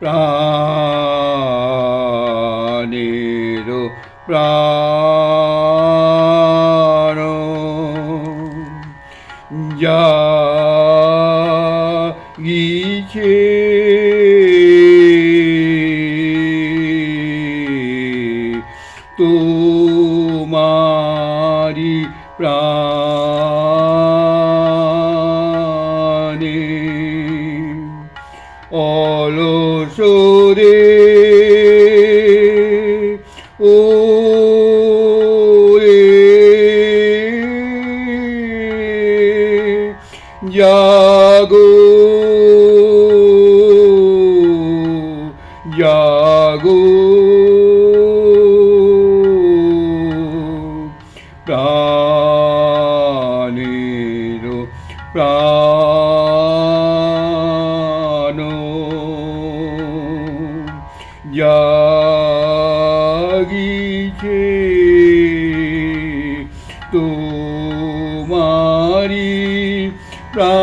প্রাণের প্রাণ। যা গিছে ও জাগো জাগো প্রাণের তোমারি প্রাণে।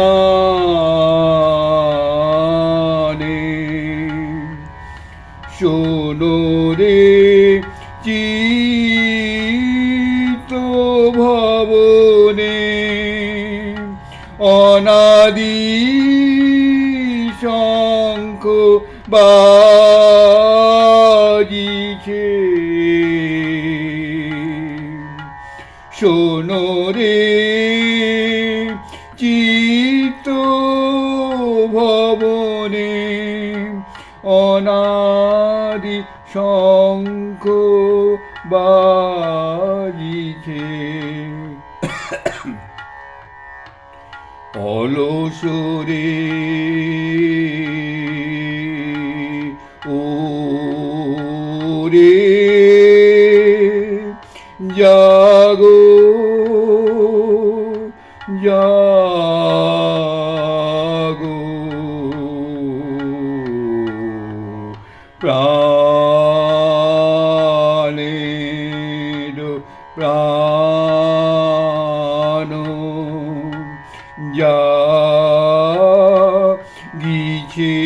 শোনো রে চিত ভবনে অনাদি শঙ্খ বাজিছে। শোনো রে চিত ভবনে অনাদি শঙ্খ বাজিছে। অলসরে ও রে প্রাণের প্রাণ যা গিছে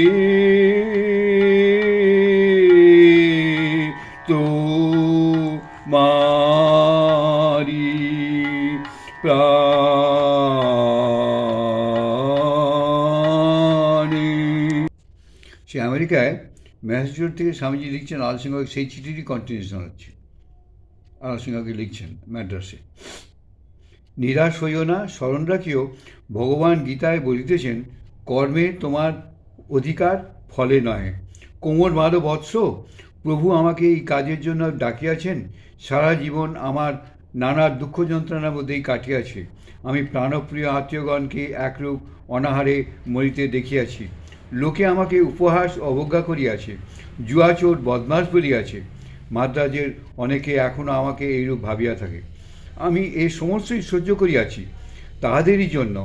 তো মারি প্রাণে। সে আমেরিকায় ম্যাসাচুসেট থেকে স্বামীজি লিখছেন আল সিংহকে সেই চিঠিরই কন্টিনিউশন হচ্ছে আল সিংহকে লিখছেন ম্যাড্রাসে নিরাশ হইও না, স্মরণ রাখিও, ভগবান গীতায় বলিতেছেন, কর্মে তোমার অধিকার ফলে নয় কোমর বাঁধো বৎস, প্রভু আমাকে এই কাজের জন্য ডাকিয়াছেন, সারা জীবন আমার নানা দুঃখ যন্ত্রণার মধ্যেই কাটিয়াছে। আমি প্রাণপ্রিয় আত্মীয়গণকে একরূপ অনাহারে মরিতে দেখিয়াছি। লোকে আমাকে উপহাস অবজ্ঞা করিয়াছে, জুয়াচোর বদমাস বলিয়াছে। মাদ্রাজের অনেকে এখনও আমাকে এইরূপ ভাবিয়া থাকে। আমি এই সমস্তই সহ্য করিয়াছি, তাহাদেরই জন্য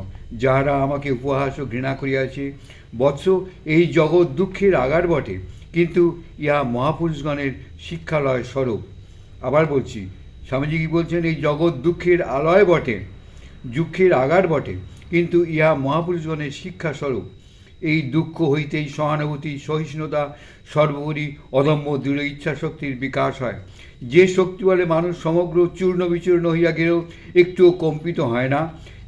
যাহারা আমাকে উপহাস ও ঘৃণা করিয়াছে। বৎস এই জগৎ দুঃখের আগার বটে, কিন্তু ইহা মহাপুরুষগণের শিক্ষালয় স্বরূপ। আবার বলছি, স্বামীজি কি বলছেন, এই জগৎ দুঃখের আলয় বটে দুঃখের আগার বটে, কিন্তু ইহা মহাপুরুষগণের শিক্ষা স্বরূপ। এই দুঃখ হইতেই সহানুভূতি, সহিষ্ণুতা, সর্বোপরি অদম্য দৃঢ় ইচ্ছাশক্তির বিকাশ হয়। যে শক্তি বলে মানুষ সমগ্র চূর্ণ বিচূর্ণ হইয়া গেলেও একটুও কম্পিত হয় না,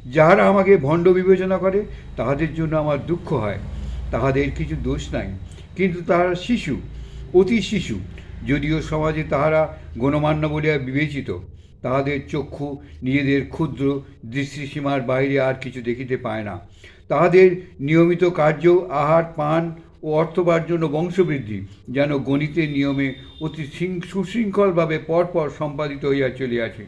যাহারা আমাকে ভণ্ড বিবেচনা করে, তাহাদের জন্য আমার দুঃখ হয়। তাহাদের কিছু দোষ নাই, কিন্তু তাহারা শিশু, অতি শিশু। যদিও সমাজে তাহারা গণমান্য বলিয়া বিবেচিত, তাহাদের চক্ষু নিজেদের ক্ষুদ্র দৃষ্টিসীমার বাইরে আর কিছু দেখিতে পায় না। তাহাদের নিয়মিত কার্য, আহার, পান ও অর্থোপার্জন ও বংশবৃদ্ধি, যেন গণিতের নিয়মে অতি সুশৃঙ্খলভাবে পরপর সম্পাদিত হইয়া চলিয়াছে।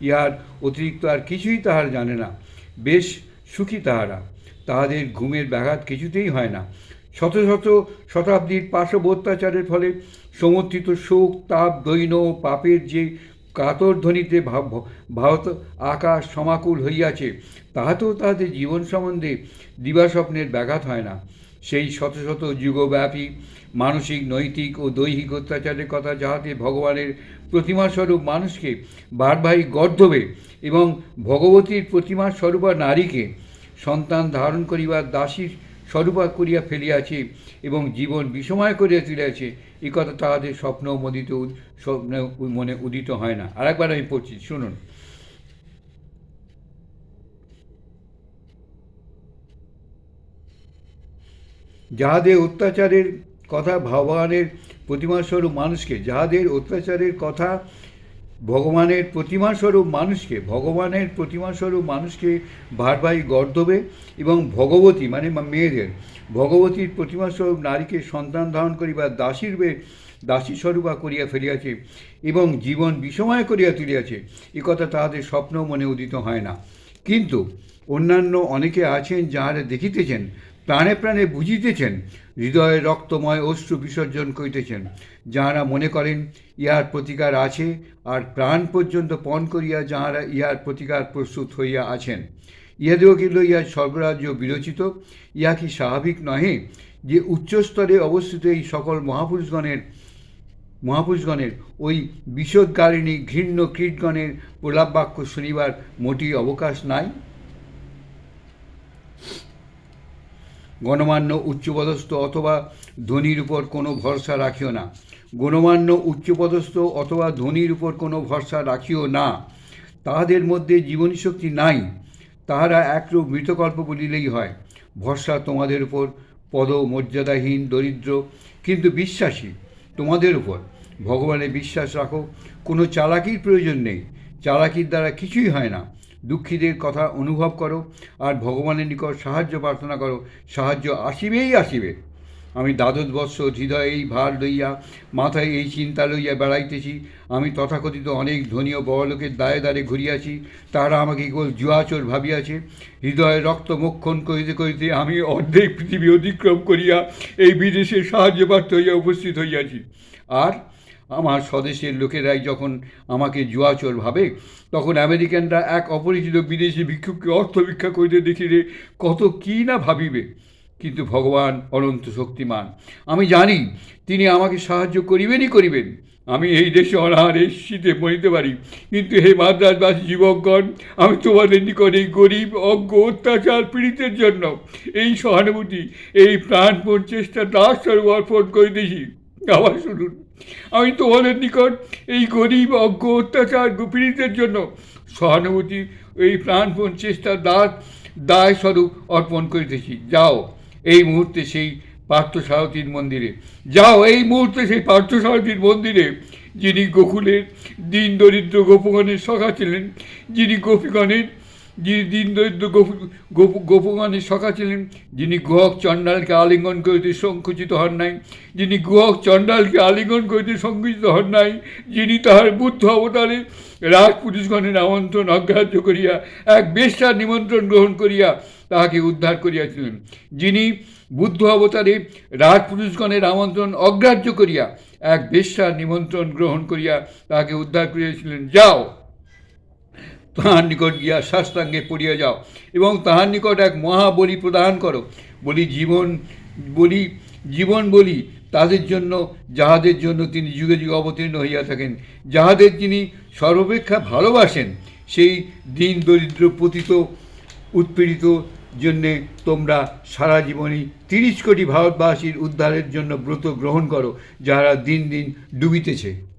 ইহার অতিরিক্ত আর কিছুই তাহার জানে না। বেশ সুখী তাহারা। তাহাদের ঘুমের ব্যাঘাত কিছুতেই হয় না। শত শত শতাব্দীর পাশব অত্যাচারের ফলে সমর্থিত শোক, তাপ, দৈন পাপের যে কাতর ধ্বনিতে ভাব ভারত আকাশ সমাকুল হইয়াছে, তাহাতেও তাহাদের জীবন সম্বন্ধে দিবাস্বপ্নের ব্যাঘাত হয় না। সেই শত শত যুগব্যাপী মানসিক, নৈতিক ও দৈহিক অত্যাচারের কথা যাহাতে ভগবানের প্রতিমাস্বরূপ মানুষকে বারবারই গর্ধবে এবং ভগবতীর প্রতিমা স্বরূপা নারীকে সন্তান ধারণ করিবার দাসীর স্বরূপা করিয়া ফেলিয়াছে এবং জীবন বিষময় করিয়া তুলিয়াছে এ কথা তাহাদের স্বপ্ন মদিত স্বপ্ন মনে উদিত হয় না। আরেকবার আমি পড়ছি, শুনুন। যাহাদের অত্যাচারের কথা, ভগবানের প্রতিমাস্বরূপ মানুষকে, যাহাদের অত্যাচারের কথা ভগবানের প্রতিমাস্বরূপ মানুষকে, ভগবানের প্রতিমাস্বরূপ মানুষকে ভারবাহী গর্দবে এবং ভগবতী মানে মেয়েদের, ভগবতীর প্রতিমাস্বরূপ নারীকে সন্তান ধারণ করিবার দাসীর বে দাসী স্বরূপা করিয়া ফেলিয়াছে এবং জীবন বিষময় করিয়া তুলিয়াছে, এ কথা তাহাদের স্বপ্ন মনে উদিত হয় না। কিন্তু অন্যান্য অনেকে আছেন যাহারা দেখিতেছেন প্রাণে প্রাণে বুঝিতেছেন, হৃদয়ে রক্তময় অশ্রু বিসর্জন করিতেছেন। যাহারা মনে করেন, ইহার প্রতিকার আছে, আর প্রাণ পর্যন্ত পণ করিয়া যাহারা ইহার প্রতিকার প্রস্তুত হইয়া আছেন। ইহাদেরকে লইয়া সর্বরাজ্য বিরচিত। ইহা কি স্বাভাবিক নহে যে উচ্চস্তরে অবস্থিত এই সকল মহাপুরুষগণের মহাপুরুষগণের ওই বিষোদ্গারিণী ঘৃণ্য কীটগণের প্রলাপ বাক্য শুনিবার মোটেই অবকাশ নাই? গণমান্য উচ্চপদস্থ অথবা ধনির উপর কোনো ভরসা রাখিও না। গণমান্য উচ্চপদস্থ অথবা ধনির উপর কোনো ভরসা রাখিও না। তাহাদের মধ্যে জীবনী শক্তি নাই, তাহারা একরূপ মৃতকল্প বলিলেই হয়। ভরসা তোমাদের উপর পদ মর্যাদাহীন দরিদ্র, কিন্তু বিশ্বাসী তোমাদের উপর। ভগবানে বিশ্বাস রাখো, কোনো চালাকির প্রয়োজন নেই। চালাকির দ্বারা কিছুই হয় না। দুঃখীদের কথা অনুভব করো আর ভগবানের নিকট সাহায্য প্রার্থনা করো। সাহায্য আসিবেই আসিবে। আমি দ্বাদশ বৎসর হৃদয়ে এই ভার লইয়া, মাথায় এই চিন্তা লইয়া বেড়াইতেছি। আমি তথাকথিত অনেক ধনী ও বড়লোকের দায়ে দাঁড়ে ঘুরিয়াছি। তাহারা আমাকে কেবল জুয়াচোর ভাবিয়াছে। হৃদয়ে রক্ত মক্ষণ করিতে করিতে আমি অর্ধেক পৃথিবী অতিক্রম করিয়া এই বিদেশে সাহায্য প্রার্থ হইয়া উপস্থিত হইয়াছি। আর আমার স্বদেশের লোকেরাই যখন আমাকে জুয়াচোর ভাবে, তখন আমেরিকানরা এক অপরিচিত বিদেশি ভিক্ষুককে অর্থ ভিক্ষা করিতে দেখিলে কত কী না ভাবিবে। কিন্তু ভগবান অনন্ত শক্তিমান, আমি জানি তিনি আমাকে সাহায্য করিবেনই করিবেন। আমি এই দেশে অনাহারে শীতে মরিতে পারি। কিন্তু হে মাদ্রাসবাসী যুবকগণ, আমি তোমাদের নিকট এই গরিব, অজ্ঞ, অত্যাচার, পীড়িতের জন্য এই সহানুভূতি, এই প্রাণপণ চেষ্টা দাস স্বরূপ অর্পণ করিতেছি। আবার শুনুন, আমি তোমাদের নিকট এই গরিব অজ্ঞ অত্যাচার পীড়িতের জন্য সহানুভূতি, এই প্রাণপণ চেষ্টা দাস দায় স্বরূপ অর্পণ করিতেছি। যাও, এই মুহূর্তে সেই পার্থসারথীর মন্দিরে। যাও, এই মুহূর্তে সেই পার্থসারথীর মন্দিরে, যিনি গোকুলের দিন দরিদ্র গোপগণের সখা ছিলেন, যিনি গোপীগণের যিনি দিন দরিদ্র গোপ গোপ গোপগণের সখা ছিলেন, যিনি গুহক চণ্ডালকে আলিঙ্গন করিতে সংকুচিত হন নাই, যিনি গুহক চণ্ডালকে আলিঙ্গন করিতে সংকুচিত হন নাই, যিনি তাহার বুদ্ধ অবতারে রাজ রাজপুরুষগণের আমন্ত্রণ অগ্রাহ্য করিয়া, এক বেশ্যার নিমন্ত্রণ গ্রহণ করিয়া তাহাকে উদ্ধার করিয়াছিলেন, যিনি বুদ্ধ অবতারে রাজপুরুষগণের আমন্ত্রণ অগ্রাহ্য করিয়া, এক বেশ্যার নিমন্ত্রণ গ্রহণ করিয়া তাহাকে উদ্ধার করিয়াছিলেন। যাও। তাহার নিকট গিয়া শাস্ত্রাঙ্গে পড়িয়া যাও এবং তাহার নিকট এক মহাবলি প্রদান করো। বলি, জীবন বলি জীবন বলি, তাদের জন্য, যাহাদের জন্য তিনি যুগে যুগে অবতীর্ণ হইয়া থাকেন, যাহাদের তিনি সর্বাপেক্ষা ভালোবাসেন, সেই দিন দরিদ্র পতিত, উৎপীড়িত জন্যে তোমরা সারা জীবনই তিরিশ কোটি ভারতবাসীর উদ্ধারের জন্য ব্রত গ্রহণ করো, যাহারা দিন দিন ডুবিতেছে।